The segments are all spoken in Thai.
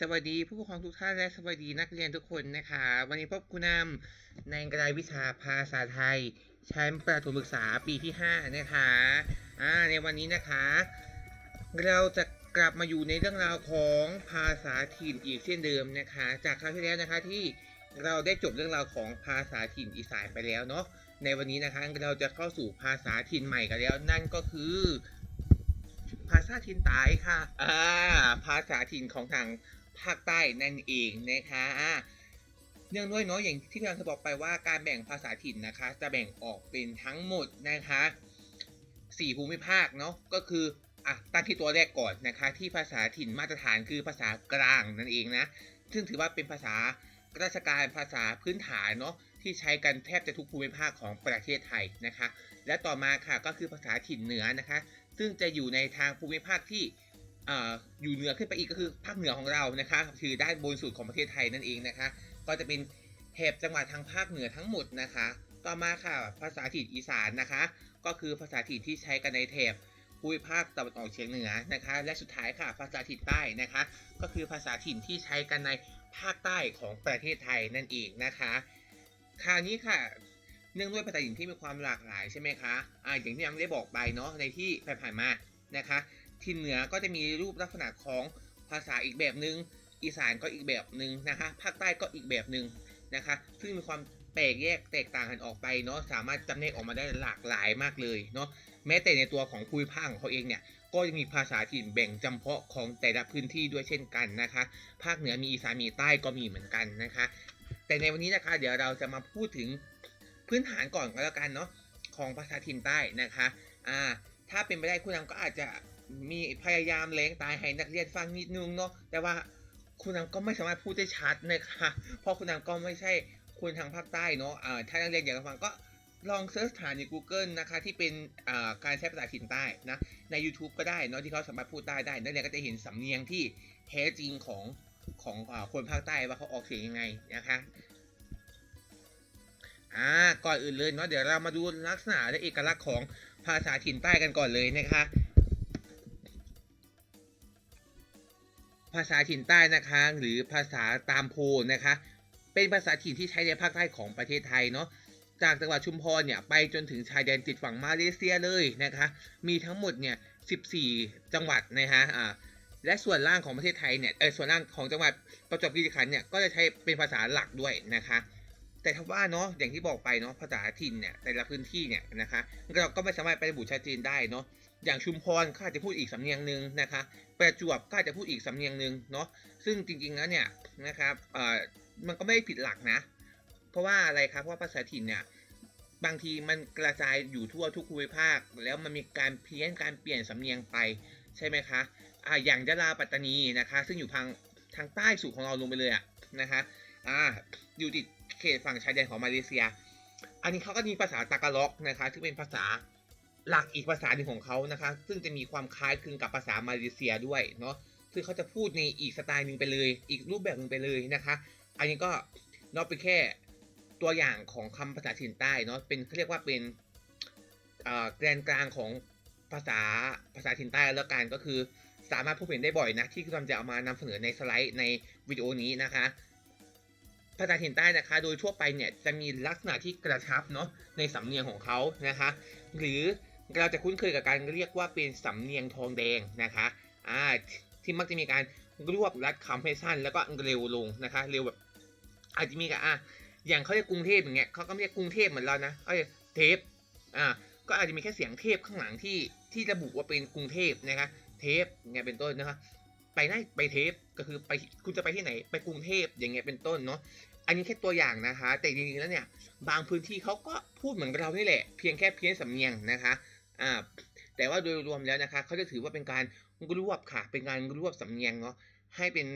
สวัสดีผู้ปกครองทุกท่านและสวัสดีนักเรียนทุกคนนะคะ วันนี้พบคุณนำในกระดายวิชาภาษาไทยชั้นประถมศึกษาปีที่ 5 นะคะอ่าในวันนี้นะคะ เราจะกลับมาอยู่ในเรื่องราวของภาษาถิ่นอีกเช่นเดิมนะคะ จากคราวที่แล้วนะคะที่เราได้จบเรื่องราวของภาษาถิ่นอีสานไปแล้วเนาะในวันนี้นะคะเราจะเข้าสู่ภาษาถิ่นใหม่กันแล้ว นั่นก็คือภาษาถิ่นใต้ค่ะ อ่า ภาษาถิ่นของทาง ภาคใต้นั่นเองนะคะเนื่องด้วยเนาะอย่างที่พี่อังเคยบอกไปว่าการแบ่งภาษาถิ่นนะคะ จะแบ่งออกเป็นทั้งหมดนะคะสี่ภูมิภาคเนาะก็คืออะตั้งที่ตัวแรกก่อนนะคะ ที่ภาษาถิ่นมาตรฐานคือภาษากลางนั่นเองนะซึ่งถือว่าเป็นภาษาราชการภาษาพื้นฐานเนาะที่ใช้กันแทบจะทุกภูมิภาคของประเทศไทยนะคะ และต่อมาค่ะก็คือภาษาถิ่นเหนือนะคะ ซึ่งจะอยู่ในทางภูมิภาคที่ อยู่เหนือขึ้นไปอีกก็คือภาคเหนือของเรานะคะคือด้านบนสุดของประเทศไทยนั่นเองนะคะ ก็จะเป็นแถบจังหวัดทางภาคเหนือทั้งหมดนะคะ ต่อมาค่ะภาษาถิ่นอีสานนะคะ ก็คือภาษาถิ่นที่ใช้กันในแถบภูมิภาคตะวันออกเฉียงเหนือนะคะ และสุดท้ายค่ะ ภาษาถิ่นใต้นะคะ ก็คือภาษาถิ่นที่ใช้กันในภาคใต้ของประเทศไทยนั่นเองนะคะคราวนี้ค่ะเนื่องด้วยภาษาถิ่นที่มีความหลากหลายใช่ไหมคะอ่าอย่างที่ยังได้บอกไปเนาะในที่ผ่านๆมานะคะ ถิ่นเหนือก็จะมีรูปลักษณะของภาษาอีกแบบหนึง่งอีสานก็อีกแบบหนึ่งนะคะภาคใต้ก็อีกแบบหนึ่งนะคะซึ่งมีความแปลกแยกแตกต่างกันออกไปเนาะสามารถจำแนกออกมาได้หลากหลายมากเลยเนาะแม้แต่ในตัวของภูมิภาคของเขาเองเนี่ยก็จะมีภาษาถิ่นแบ่งจำเพาะของแต่ละพื้นที่ด้วยเช่นกันนะคะ ภาคเหนือมีอีสานมีใต้ก็มีเหมือนกันนะคะ แต่ในวันนี้นะคะเดี๋ยวเราจะมาพูดถึงพื้นฐานก่อนก็แล้วกันเนาะของภาษาถิ่นใต้นะคะอ่าถ้าเป็นไปได้คุณนำก็อาจจะ มีพยายามเล้งตายให้นักเรียนฟังนิดนึงเนาะแต่ว่าคุณนำก็ไม่สามารถพูดได้ชัดนะคะเพราะคุณนำก็ไม่ใช่คนทางภาคใต้เนาะอ่าถ้านักเรียนอยากฟังก็ลองเซิร์ชหาใน Google นะคะที่เป็นการใช้ภาษาถิ่นใต้นะใน YouTube ก็ได้เนาะที่เขาสามารถพูดใต้ได้นักเรียนก็จะเห็นสำเนียงที่แท้จริงของของอคนภาคใต้ว่าเขาออกเสียงยังไงนะคะอ่าก่อนอื่นเลยเนาะเดี๋ยวเรามาดูลักษณะและเอกลักษณ์ของภาษาถิ่นใต้กันก่อนเลยนะคะ ภาษาถิ่นใต้นะคะ หรือภาษาตามโพนนะคะ เป็นภาษาถิ่นที่ใช้ในภาคใต้ของประเทศไทยเนาะจากจังหวัดชุมพรเนี่ยไปจนถึงชายแดนติดฝั่งมาเลเซียเลยนะคะ มีทั้งหมดเนี่ย 14 จังหวัดนะฮะอ่าและส่วนล่างของประเทศไทยเนี่ยเออส่วนล่างของจังหวัดประจวบคีรีขันธ์เนี่ยก็จะใช้เป็นภาษาหลักด้วยนะคะ แต่ถ้าว่าเนาะอย่างที่บอกไปเนาะภาษาถิ่นเนี่ยแต่ละพื้นที่เนี่ยนะคะเราก็ไม่สามารถไประบุชัดเจนได้เนาะอย่างชุมพรก็อาจจะพูดอีกสำเนียงหนึ่งนะคะ ประจวบก็อาจจะพูดอีกสำเนียงหนึ่งเนาะซึ่งจริงๆแล้วเนี่ยนะครับเอ่อมันก็ไม่ได้ผิดหลักนะ เพราะว่าอะไรครับเพราะว่าภาษาถิ่นเนี่ยบางทีมันกระจายอยู่ทั่วทุกภูมิภาค แล้วมันมีการเพี้ยนการเปลี่ยนสำเนียงไปใช่ไหมคะอ่าอย่างยะลาปัตตานีนะคะ ซึ่งอยู่ทางทางใต้สุดของเราลงไปเลยอะนะคะอ่าอยู่ติดเขตฝั่งชายแดนของมาเลเซีย อันนี้เขาก็มีภาษาตากาล็อกนะคะซึ่งเป็นภาษา หลักอีกภาษาหนึ่งของเขานะคะ ซึ่งจะมีความคล้ายคลึงกับภาษามาเลเซียด้วยเนาะซึ่งเขาจะพูดในอีกสไตล์หนึ่งไปเลย อีกรูปแบบหนึ่งไปเลยนะคะ อันนี้ก็เนาะเป็นแค่ตัวอย่างของคำภาษาถิ่นใต้เนาะเป็นเขาเรียกว่าเป็นแกนกลางของภาษาภาษาถิ่นใต้แล้วกันก็คือ สามารถพบเห็นได้บ่อยนะที่กำลังจะเอามานำเสนอในสไลด์ในวิดีโอนี้นะคะ ภาษาถิ่นใต้นะคะ โดยทั่วไปเนี่ยจะมีลักษณะที่กระชับเนาะในสำเนียงของเขานะคะ หรือ เราจะคุ้นเคยกับการเรียกว่าเป็นสำเนียงทองแดงนะคะอ่าที่มักจะมีการรวบรัดคำให้สั้นแล้วก็เร็วลงนะคะ เร็วแบบ อาจจะมีกับอะอย่างเขาเรียกกรุงเทพอย่างเงี้ยเขาก็เรียกกรุงเทพเหมือนเรานะเอ้ยเทปอ่าก็อาจจะมีแค่เสียงเทพข้างหลังที่ที่ระบุว่าเป็นกรุงเทพนะคะเทปอย่างเงี้ยเป็นต้นนะคะไปได้ไปเทปก็คือไปคุณจะไปที่ไหนไปกรุงเทพอย่างเงี้ยเป็นต้นเนาะอันนี้แค่ตัวอย่างนะคะ แต่จริงๆแล้วเนี่ยบางพื้นที่เขาก็พูดเหมือนเรานี่แหละ เพียงแค่เพี้ยนสำเนียงนะคะ อ่าแต่ว่าโดยรวมแล้วนะคะเขาจะถือว่าเป็นการรวบค่ะ เป็นการรวบสำเนียงเนาะให้เป็น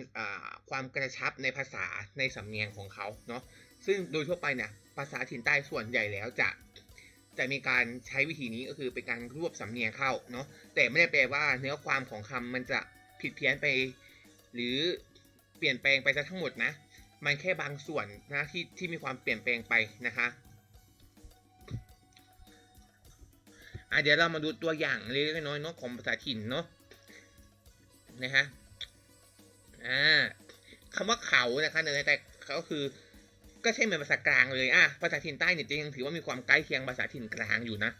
ความกระชับในภาษาในสำเนียงของเขาเนาะซึ่งโดยทั่วไปเนี่ยภาษาถิ่นใต้ส่วนใหญ่แล้วจะจะมีการใช้วิธีนี้ก็คือเป็นการรวบสำเนียงเข้าเนาะแต่ไม่ได้แปลว่าเนื้อความของคำมันจะผิดเพี้ยนไป หรือเปลี่ยนแปลงไปซะทั้งหมดนะ มันแค่บางส่วนนะที่ที่มีความเปลี่ยนแปลงไปนะคะ อะเดี๋ยวเรามาดูตัวอย่างเล็กๆน้อยๆเนาะของภาษาถิ่นเนาะนะฮะอ่าคำว่าเขานะคะในแต่ก็คือ ก็ใช่เหมือนภาษากลางเลยอะภาษาถิ่นใต้เนี่ยจะยังถือว่ามีความใกล้เคียงภาษาถิ่นกลางอยู่นะ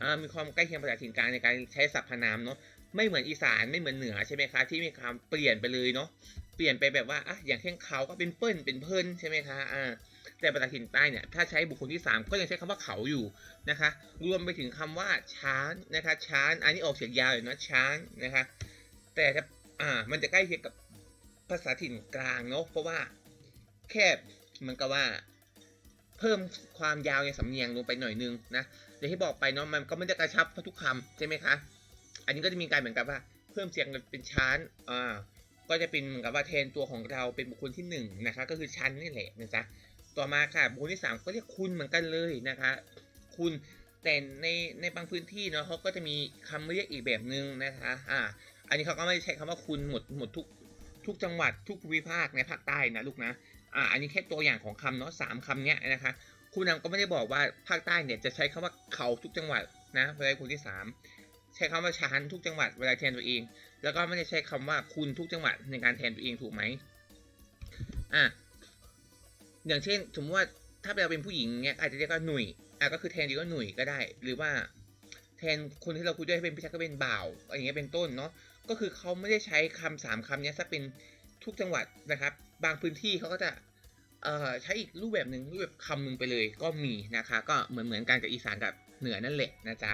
อ่ามีความใกล้เคียงภาษาถิ่นกลางในการใช้สรรพนามเนาะไม่เหมือนอีสานไม่เหมือนเหนือใช่ไหมคะที่มีความเปลี่ยนไปเลยเนาะเปลี่ยนไปแบบว่าอะอย่างเช่นเขาก็เป็นเปิ้ลเป็นเพิ่นใช่ไหมคะอ่า แต่ภาษาถิ่นใต้เนี่ยถ้าใช้บุคคลที่สามก็ยังใช้คำว่าเขาอยู่นะคะ รวมไปถึงคำว่าช้างนะคะ ช้างอันนี้ออกเสียงยาวเลยนะช้างนะคะ แต่ถ้าอ่ามันจะใกล้เคียงกับภาษาถิ่นกลางเนาะเพราะว่าแค่เหมือนกับว่าเพิ่มความยาวในสำเนียงลงไปหน่อยนึงนะอย่างที่บอกไปเนาะมันก็ไม่ได้กระชับทุกคำใช่ไหมคะ อันนี้ก็จะมีการเหมือนกับว่า เพิ่มเสียงเป็นชั้นอ่าก็จะเป็นเหมือนกับว่าแทนตัวของเราเป็นบุคคลที่หนึ่งนะคะก็คือชั้นนี่แหละนะจ๊ะ ต่อมาค่ะบุคคลที่สามก็เรียกคุณเหมือนกันเลยนะคะ คุณแต่ในในบางพื้นที่เนาะเขาก็จะมีคำเรียกอีกแบบหนึ่งนะคะอ่าอันนี้เขาก็ไม่ใช้คำว่าคุณหมดหมดทุกทุกจังหวัดทุกภูมิภาคในภาคใต้นะลูกนะอ่าอันนี้แค่ตัวอย่างของคำเนาะสามคำเนี้ยนะคะครูนำก็ไม่ได้บอกว่าภาคใต้เนี่ยจะใช้คำว่าเขาทุกจังหวัดนะเวลาคนที่สามใช้คำว่าชันทุกจังหวัดเวลาแทนตัวเอง แล้วก็ไม่ได้ใช้คำว่าคุณทุกจังหวัดในการแทนตัวเองถูกไหมอะ อย่างเช่น สมมติว่าถ้าเราเป็นผู้หญิงเนี้ยอาจจะเรียกว่าหนุ่ยอะก็คือแทนดีว่าหนุ่ยก็ได้ หรือว่าแทนคนที่เราคุยด้วยเป็นพี่ชายก็เป็นบ่าวอะไรอย่างเงี้ยเป็นต้นเนาะก็คือเขาไม่ได้ใช้คำสามคำเนี้ยซะเป็นทุกจังหวัดนะครับ บางพื้นที่เขาก็จะเอ่อใช้อีกรูปแบบหนึ่งรูปแบบคำหนึ่งไปเลยก็มีนะคะ ก็เหมือนเหมือนกันกับอีสานกับเหนือนั่นแหละนะจ๊ะ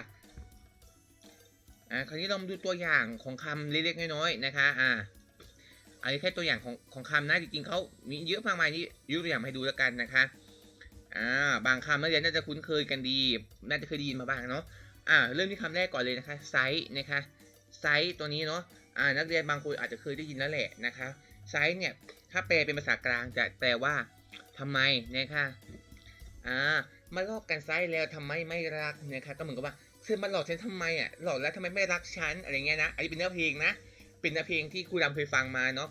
อ่าคราวนี้เรามาดูตัวอย่างของคำเล็กๆน้อยๆนะคะอ่า อันนี้แค่ตัวอย่างของของคำนะจริงๆเขามีเยอะมากมายนี่ยกตัวอย่างให้ดูแล้วกันนะคะอ่าบางคำนักเรียนน่าจะคุ้นเคยกันดี น่าจะเคยได้ยินมาบ้างเนาะอ่าเริ่มที่คำแรกก่อนเลยนะคะไซส์นะคะไซส์ตัวนี้เนาะอ่านักเรียนบางคนอาจจะเคยได้ยินแล้วแหละนะคะไซส์เนี่ยถ้าแปลเป็นภาษากลางจะแปลว่าทำไมนะคะอ่ามาลอกกันไซส์แล้วทำไมไม่รักนะคะก็เหมือนกับว่าเธอมาหลอกฉันทำไมอะหลอกแล้วทำไมไม่รักฉันอะไรเงี้ยนะอันนี้เป็นเนื้อเพลงนะ เป็นเพลงที่ครูดำเคยฟังมาเนาะ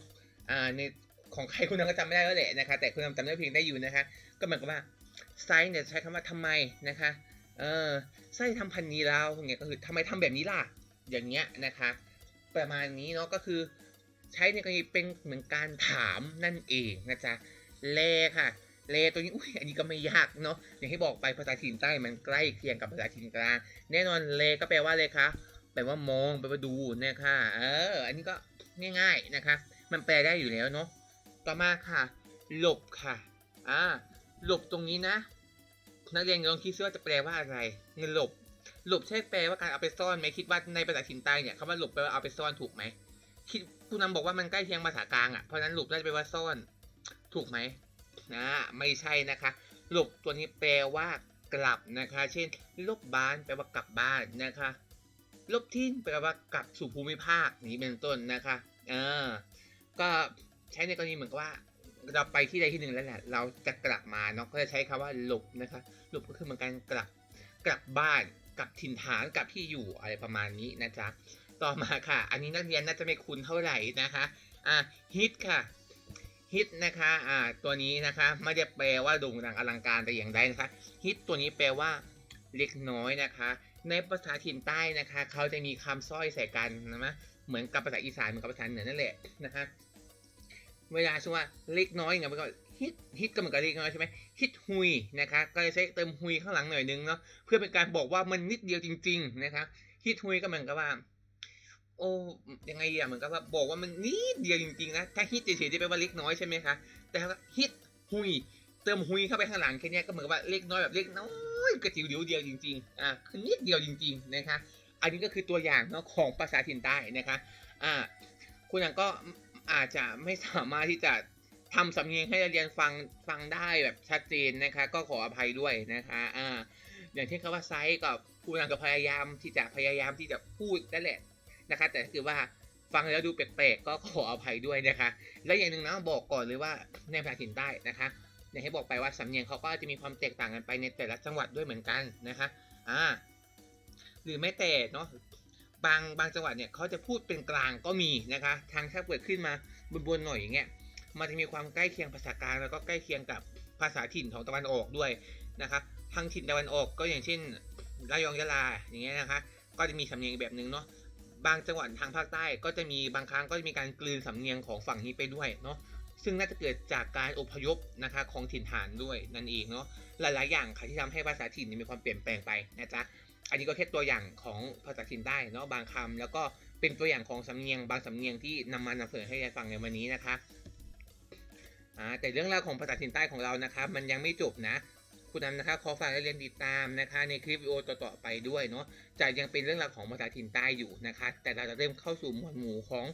อ่าในของใครคุณดำก็จำไม่ได้แล้วแหละนะคะแต่คุณดำจำเนื้เพลงได้อยู่นะคะ ก็เหมือนกับว่าไซส์เนี่ยใช้คำว่าทำไมนะคะเออไส้ทำพันนี้แล้วอย่างเงี้ยก็คือทำไมทำแบบนี้ล่ะอย่างเงี้ยนะคะ ประมาณนี้เนาะก็คือใช้ในกรณีเป็นเหมือนการถามนั่นเองนะจ๊ะเลค่ะเลตัวนี้อุ้ยอันนี้ก็ไม่ยากเนาะอย่างที่บอกไปภาษาถิ่นใต้มันใกล้เคียงกับภาษาถิ่นกลางแน่นอนเลก็แปลว่าเลยคะ ลว่ามองแปลว่าดูนะคะเออ อันนี้ก็ง่าย ๆนะคะ มันแปลได้อยู่แล้วเนาะต่อมาค่ะ หลบค่ะอ่าหลบตรงนี้นะ นักเรียนลองคิดซิว่าจะแปลว่าอะไรเงินหลบ หลบใช่แปลว่าการเอาไปซ่อนไหมคิดว่าในภาษาถิ่นใต้เนี่ยคำว่าหลบแปลว่าเอาไปซ่อนถูกไหมคิดผู้นำบอกว่ามันใกล้เคียงภาษากลางอะเพราะฉะนั้นหลบน่าจะแปลว่าซ่อน ถูกไหมนะไม่ใช่นะคะ หลบตัวนี้แปลว่ากลับนะคะ เช่น ลบบ้านแปลว่ากลับบ้านนะคะ ลบทิ้นแปลว่ากลับสู่ภูมิภาคนี้เป็นต้นนะคะเออก็ใช้ในกรณีเหมือนกับว่า เราไปที่ใดที่หนึ่งแล้วแหละ เราจะกลับมาเนาะก็จะใช้คำว่าหลบนะคะหลบก็คือเหมือนกันกลับกลับบ้านกลับถิ่นฐานกลับที่อยู่อะไรประมาณนี้นะจ๊ะต่อมาค่ะ อันนี้นักเรียนน่าจะไม่คุ้นเท่าไหร่นะคะอะฮิตค่ะฮิตนะคะอ่าตัวนี้นะคะไม่ได้แปลว่าโด่งดังอลังการแต่อย่างใดนะคะฮิตตัวนี้แปลว่าเล็กน้อยนะคะ ในภาษาถิ่นใต้นะคะเขาจะมีคำสร้อยใส่กันนะเหมือนกับภาษาอีสานเหมือนกับภาษาเหนือนั่นแหละนะคะเวลาชื่อว่าเล็กน้อยอย่างเงี้ยมันก็ฮิตฮิตก็เหมือนกับเล็กน้อยใช่ไหมฮิตฮุยนะคะก็จะใช้เติมฮุยข้างหลังหน่อยนึงเนาะเพื่อเป็นการบอกว่ามันนิดเดียวจริง ๆ นะคะฮิตฮุยก็เหมือนกับว่า โอ้ยังไงอะเหมือนกับว่าบอกว่ามันนิดเดียวจริงๆนะถ้าฮิตเฉยๆจะแปลว่าเล็กน้อยใช่ไหมคะแต่ฮิตฮุย เติมฮุยเข้าไปข้างหลังแค่นี้ก็เหมือนกับว่าเล็กน้อยแบบเล็กน้อยกระจิ๋วเดียวเดียวจริงๆอะคือนิดเดียวจริง ๆนะคะ อันนี้ก็คือตัวอย่างเนาะของภาษาถิ่นใต้นะคะอ่าคุณยังก็อาจจะไม่สามารถที่จะทำสำเนียงให้เรียนฟังฟังได้แบบชัดเจนนะคะ ก็ขออภัยด้วยนะคะอ่าอย่างเช่นคำว่าไซส์กับผู้นำกับพยายามที่จะพยายามที่จะพูดนั่นแหละนะคะ แต่ถ้าเกิดว่าฟังแล้วดูแปลกๆก็ขออภัยด้วยนะคะ และอย่างหนึ่งนะบอกก่อนเลยว่าในภาษาถิ่นใต้นะคะ อย่างที่บอกไปว่าสำเนียงเขาก็จะมีความแตกต่างกันไปในแต่ละจังหวัดด้วยเหมือนกันนะคะอ่าหรือแม้แต่เนาะบางบางจังหวัดเนี่ยเขาจะพูดเป็นกลางก็มีนะคะทางถ้าเปิดขึ้นมาบนๆหน่อยอย่างเงี้ยมันจะมีความใกล้เคียงภาษากลางแล้วก็ใกล้เคียงกับภาษาถิ่นของตะวันออกด้วยนะคะทางถิ่นตะวันออกก็อย่างเช่นระยองยะลาอย่างเงี้ยนะคะ ก็จะมีสำเนียงแบบหนึ่งเนาะบางจังหวัดทางภาคใต้ก็จะมีบางครั้งก็จะมีการกลืนสำเนียงของฝั่งนี้ไปด้วยเนาะ ซึ่งน่าจะเกิดจากการอพยพนะคะของถิ่นฐานด้วยนั่นเองเนาะหลายๆอย่างค่ะที่ทำให้ภาษาถิ่นนี่มีความเปลี่ยนแปลงไปนะจ๊ะอันนี้ก็แค่ตัวอย่างของภาษาถิ่นใต้เนาะบางคำแล้วก็เป็นตัวอย่างของสำเนียงบางสำเนียงที่นำมานำเสนอให้ยายฟังในวันนี้นะคะแต่เรื่องราวของภาษาถิ่นใต้ของเรานะครับมันยังไม่จบนะ คุณนำนะคะขอฝากให้เรียนติดตามนะคะ ในคลิปวิดีโอต่อๆไปด้วยเนาะจะยังเป็นเรื่องราวของภาษาถิ่นใต้อยู่นะคะ แต่เราจะเริ่มเข้าสู่หมวดหมู่ของ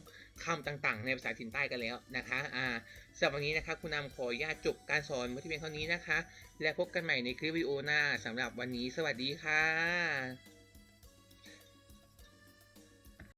คำต่างๆ ในภาษาถิ่นใต้กันแล้วนะคะอ่าสำหรับวันนี้นะคะคุณนำขออนุญาตจบการสอนไว้ที่เพียงเท่านี้นะคะ และพบกันใหม่ในคลิปวิดีโอหน้าสำหรับวันนี้ สวัสดีค่ะ